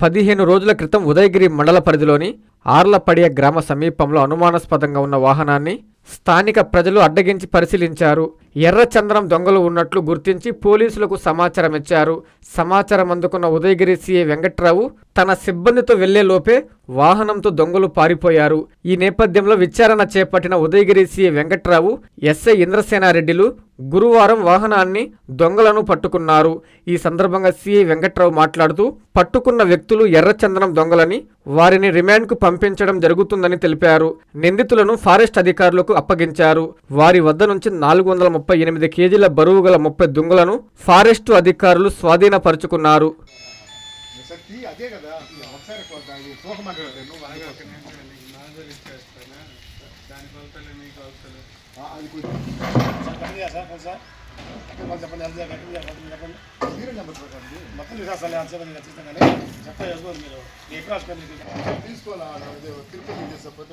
పదిహేను రోజుల క్రితం ఉదయగిరి మండల పరిధిలోని ఆర్లపడియ గ్రామ సమీపంలో అనుమానాస్పదంగా ఉన్న వాహనాన్ని స్థానిక ప్రజలు అడ్డగించి పరిశీలించారు. ఎర్రచంద్రం దొంగలు ఉన్నట్లు గుర్తించి పోలీసులకు సమాచారం ఇచ్చారు. సమాచారం అందుకున్న ఉదయగిరి సీఏ వెంకట్రావు తన సిబ్బందితో వెళ్ళేలోపే వాహనంతో దొంగలు పారిపోయారు. ఈ నేపథ్యంలో విచారణ చేపట్టిన ఉదయగిరి సీఏ వెంకట్రావు ఎస్ఐ ఇంద్రసేనారెడ్డిలు గురువారం వాహనాన్ని దొంగలను పట్టుకున్నారు. ఈ సందర్భంగా సీఐ వెంకట్రావు మాట్లాడుతూ పట్టుకున్న వ్యక్తులు ఎర్రచందనం దొంగలని వారిని రిమాండ్కు పంపించడం జరుగుతుందని తెలిపారు. నిందితులను ఫారెస్ట్ అధికారులకు అప్పగించారు. వారి వద్ద నుంచి నాలుగు వందల ముప్పై ఎనిమిది కేజీల బరువు గల ముప్పై దుంగలను ఫారెస్టు అధికారులు స్వాధీనపరుచుకున్నారు. శక్తి చెప్పండి ఎంత చెప్పండి నెంబర్ మొత్తం చూసేస్తాను చెప్పండి ఖచ్చితంగా కానీ చెప్తా చేసుకోండి మీరు తీసుకోవాలి తిరుపతి చేసేపోతే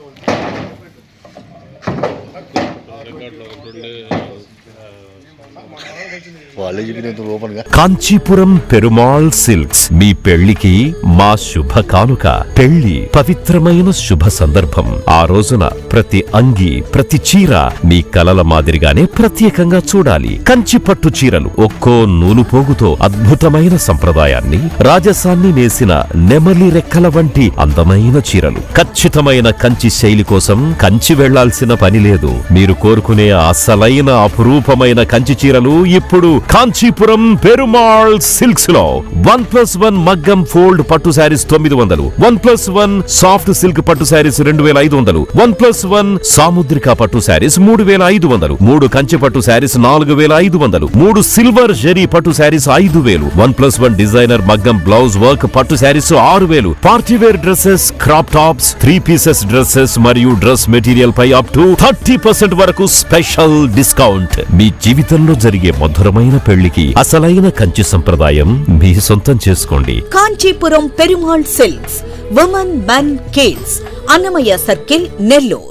కాంచీపురం పెరుమాళ్ సిల్క్స్ మీ పెళ్ళికి మా శుభ కానుక. పెళ్ళి పవిత్రమైన శుభ సందర్భం. ఆ రోజున ప్రతి అంగి ప్రతి చీర మీ కలల మాదిరిగానే ప్రత్యేకంగా చూడాలి. కంచి పట్టు చీరలు ఒక్కో నూలు పోగుతో అద్భుతమైన సంప్రదాయాన్ని రాజసాన్ని నేసిన నెమలి రెక్కల వంటి అందమైన చీరలు. ఖచ్చితమైన కంచి శైలి కోసం కంచి వెళ్ళాల్సిన పని లేదు. మీరు కోరుకునే అసలైన అపురూపమైన కంచి చీరలు ఇప్పుడు కాంచీపురం పెరుమాళ్ సిల్క్స్లో వన్ ప్లస్ వన్ మగ్గం ఫోల్డ్ పట్టు శారీస్ తొమ్మిది వందలు. One plus one soft silk పట్టు శారీస్ రెండు వేల ఐదు వందలు. వన్ ప్లస్ వన్ సాముద్రిక పట్టు శారీస్ మూడు వేల ఐదు వందలు. మూడు కంచి పట్టు శారీస్ నాలుగు వేల ఐదు వందలు. మూడు సిల్వర్ జెరీ పట్టు శారీస్ ఐదు వేలు. వన్ ప్లస్ వన్ డిజైనర్ మగ్గం బ్లౌజ్ వర్క్ పట్టు శారీస్ ఆరు వేలు. Party wear dresses crop tops three pieces dresses మరియు డ్రెస్ మెటీరియల్ పై అప్ టు థర్టీ పర్సెంట్ వరకు స్పెషల్ డిస్కౌంట్. మీ జీవితంలో జరిగే మధురమైన పెళ్ళికి అసలైన కంచి సంప్రదాయం మీ సొంతం చేసుకోండి. Kanchipuram Perumal silks women men kids Annamayya circle Nellore.